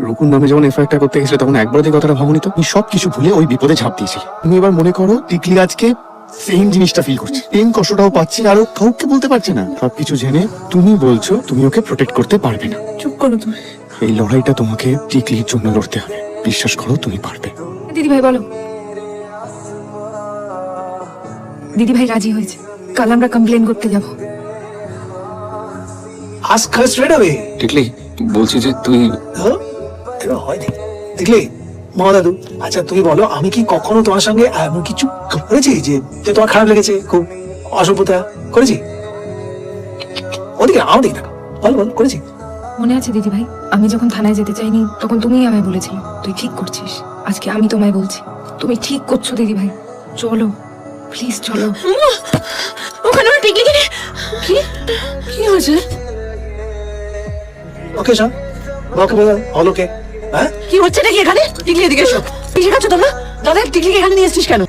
রুকুন নামে যখন এফআইআরটা করতে গেছিলে তখন একবার এই কথাটা ভাবনি তো? তুমি সবকিছু ভুলে ওই বিপদে ঝাঁপ দিয়েছিলে। তুমি এবার মনে করো টিকলি আজকে সেম জিনিসটা ফিল করছে। সেম কষ্টটাও পাচ্ছি আর কাউকে বলতে পারছে না। সবকিছু জেনে তুমি বলছো তুমি ওকে প্রোটেক্ট করতে পারবে না। চুপ করো তুমি। এই লড়াইটা তোমাকে টিকলির জন্য লড়তে হবে। বিশ্বাস করো তুমি পারবে। দিদি ভাই বলো। দিদি ভাই রাজি হয়েছে। কাল আমরা কমপ্লেন করতে যাব। Ask her straight away. টিকলি বলছি যে তুই হ্যাঁ? এবার হয় দেখি। দেখলে মা দাদু আচ্ছা তুমি বলো আমি কি কখনো তোমার সঙ্গে এমন কিছু করেছি যে যে তোমার খারাপ লেগেছে খুব অসভ্যতা করেছি? ওদিকে আমার দিকে দেখো বলো বলো করেছি। মনে আছে দিদি ভাই আমি যখন থানায় যেতে চাইনি তখন তুমিই আমায় বলেছিলে তুই ঠিক করছিস। আজকে আমি তোমায় বলছি। তুমি ঠিক করছ দিদি ভাই চলো প্লিজ চলো। ওখানে ওরা টিকলি কি? কি হয়েছে? ওকে শোন ওকে বলো অলোকে কি হচ্ছে নাকি এখানে? টিকলি এদিকে এসো। কি শেখাচ্ছ তোমরা? দাদা, টিকলিকে এখানে নিয়ে এসছিস কেন?